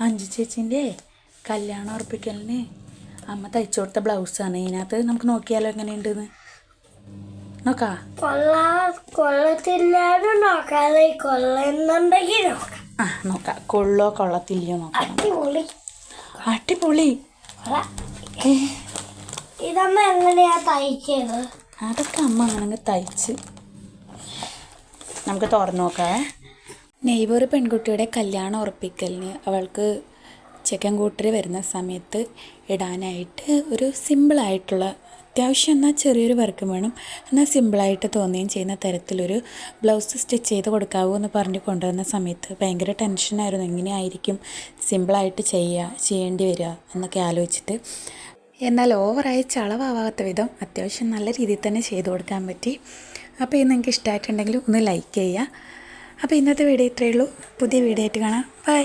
അഞ്ചു ചേച്ചിന്റെ കല്യാണം ഉറപ്പിക്കലിന് അമ്മ തയ്ച്ചു കൊടുത്ത ബ്ലൗസാണ്. ഇതിനകത്ത് നമുക്ക് നോക്കിയാലോ എങ്ങനെയുണ്ടെന്ന്? നോക്കാ. ആ നോക്കാം. കൊള്ളോ കൊള്ളത്തില്ലയോ നോക്കാം. അടിപൊളി. ഇതമ്മ എങ്ങനെയാ തയ്ച്ചത്? അതൊക്കെ അമ്മ അങ്ങനെ തയ്ച്ച്. നമുക്ക് തുറന്നു നോക്കാം. നെയ്ബർ പെൺകുട്ടിയുടെ കല്യാണം ഉറപ്പിക്കലിന് അവൾക്ക് ചെക്കൻ കൂട്ടർ വരുന്ന സമയത്ത് ഇടാനായിട്ട് ഒരു സിമ്പിളായിട്ടുള്ള അത്യാവശ്യം എന്നാൽ ചെറിയൊരു വർക്കും വേണം എന്നാൽ സിമ്പിളായിട്ട് തോന്നുകയും ചെയ്യുന്ന തരത്തിലൊരു ബ്ലൗസ് സ്റ്റിച്ച് ചെയ്ത് കൊടുക്കാവൂ എന്ന് പറഞ്ഞ് കൊണ്ടുവന്ന സമയത്ത് ഭയങ്കര ടെൻഷനായിരുന്നു എങ്ങനെയായിരിക്കും സിമ്പിളായിട്ട് ചെയ്യുക ചെയ്യേണ്ടി വരിക എന്നൊക്കെ ആലോചിച്ചിട്ട്. എന്നാൽ ഓവറായി ചളവാകാത്ത വിധം അത്യാവശ്യം നല്ല രീതിയിൽ തന്നെ ചെയ്ത് കൊടുക്കാൻ പറ്റി. അപ്പോൾ ഇത് നിങ്ങൾക്ക് ഇഷ്ടമായിട്ടുണ്ടെങ്കിൽ ഒന്ന് ലൈക്ക് ചെയ്യുക. അപ്പോൾ ഇന്നത്തെ വീഡിയോ ഇത്രയേ ഉള്ളൂ. പുതിയ വീഡിയോ ആയിട്ട് കാണാം. ബൈ